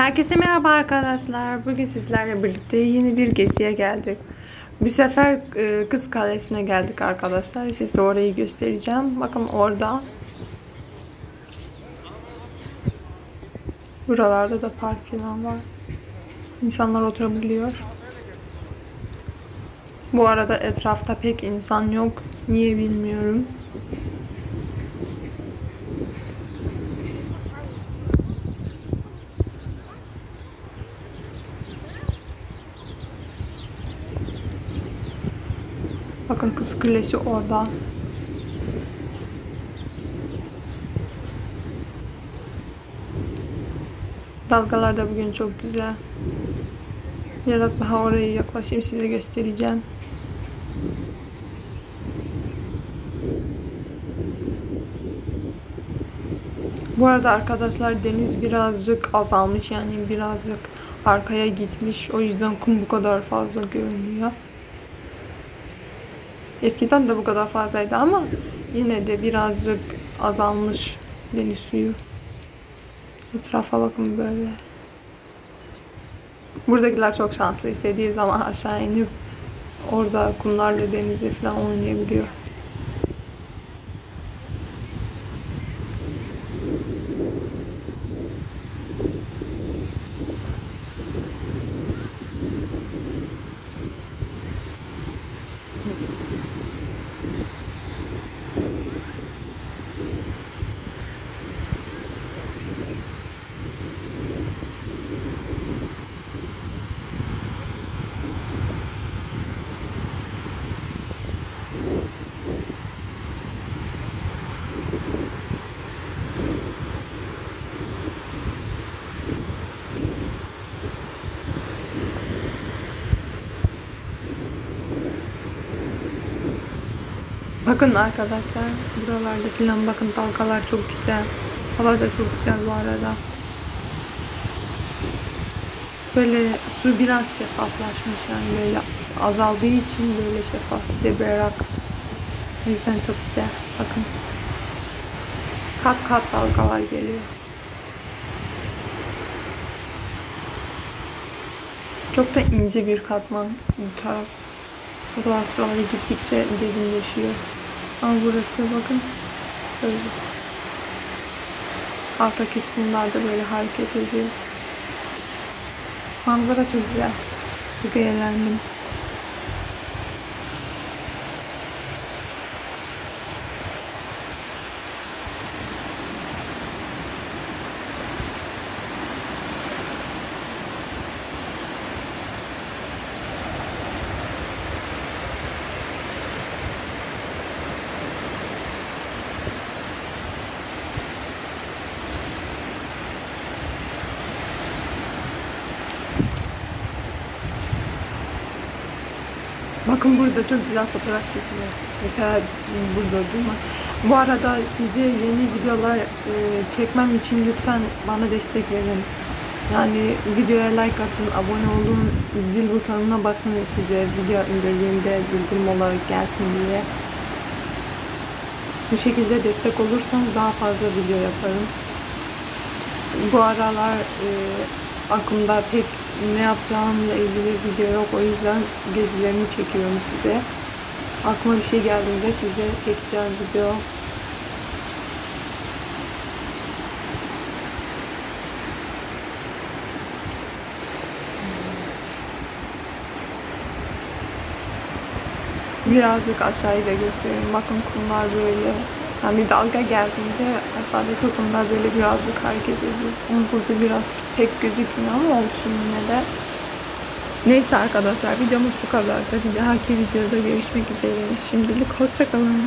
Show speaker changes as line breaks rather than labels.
Herkese merhaba arkadaşlar. Bugün sizlerle birlikte yeni bir geziye geldik. Bu sefer e, Kız Kalesi'ne geldik arkadaşlar. Size orayı göstereceğim. Bakın orada. Buralarda da park falan var. İnsanlar oturabiliyor. Bu arada etrafta pek insan yok. Niye bilmiyorum. Bakın Kız Kulesi orada. Dalgalar da bugün çok güzel. Biraz daha oraya yaklaşayım size göstereceğim. Bu arada arkadaşlar deniz birazcık azalmış yani birazcık arkaya gitmiş. O yüzden kum bu kadar fazla görünüyor. Eskiden de bu kadar fazlaydı ama yine de birazcık azalmış deniz suyu. Etrafa bakın böyle. Buradakiler çok şanslı. İstediği zaman aşağı inip orada kumlarla denizde falan oynayabiliyor. Bakın arkadaşlar buralarda filan bakın dalgalar çok güzel. Hava da çok güzel bu arada. Böyle su biraz şeffaflaşmış yani böyle azaldığı için böyle şeffaf bir de berrak. O yüzden çok güzel. Bakın. Kat kat dalgalar geliyor. Çok da ince bir katman bu taraf. Bu tarafları gittikçe derinleşiyor. Ama burası bakın böyle. Alttaki kumlar da böyle hareket ediyor. Manzara çok güzel. Çok eğlendim. Bakın burada çok güzel fotoğraf çekiliyor. Mesela burada durma. Bu arada size yeni videolar e, çekmem için lütfen bana destek verin. Yani videoya like atın, abone olun, zil butonuna basın size video indirdiğimde bildirim olarak gelsin diye. Bu şekilde destek olursanız daha fazla video yaparım. Bu aralar e, aklımda pek ne yapacağımla ilgili video yok. O yüzden gezilerimi çekiyorum size. Aklıma bir şey geldiğinde size çekeceğim video. Birazcık aşağıyı da göstereyim. Bakın kumlar böyle. Hani dalga geldiğinde aşağıdaki kumlar böyle birazcık hareket ediyor. Ama burada biraz pek gözükmüyor ama olsun yine de. Neyse arkadaşlar videomuz bu kadar. Bir dahaki videoda görüşmek üzere. Şimdilik hoşçakalın.